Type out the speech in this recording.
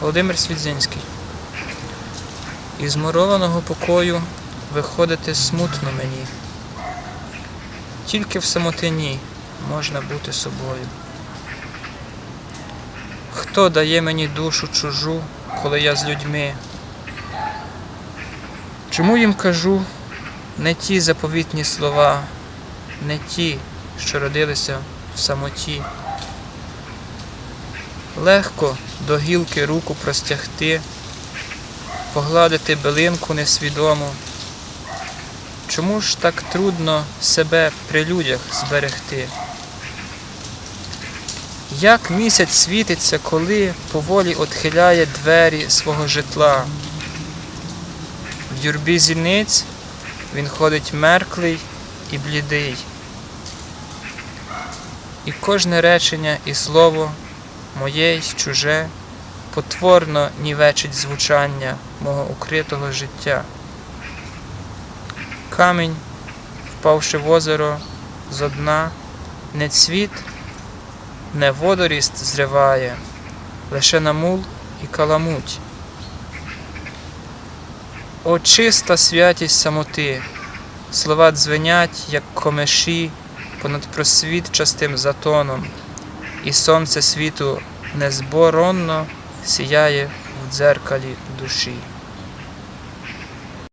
Володимир Свідзинський. Із мурованого покою виходити смутно мені. Тільки в самотині можна бути собою. Хто дає мені душу чужу, коли я з людьми? Чому їм кажу не ті заповітні слова, не ті, що родилися в самоті? Легко до гілки руку простягти, погладити билинку несвідому. Чому ж так трудно себе при людях зберегти? Як місяць світиться, коли поволі отхиляє двері свого житла? В юрбі зіниць він ходить мерклий і блідий. І кожне речення і слово моє й чуже потворно нівечить звучання мого укритого життя. Камінь, впавши в озеро зо дна, не цвіт, не водоріст зриває, лише намул і каламуть. О, чиста святість самоти, слова дзвенять, як комеші понад просвітчастим затоном, і сонце світу незборонно сіяє в дзеркалі душі.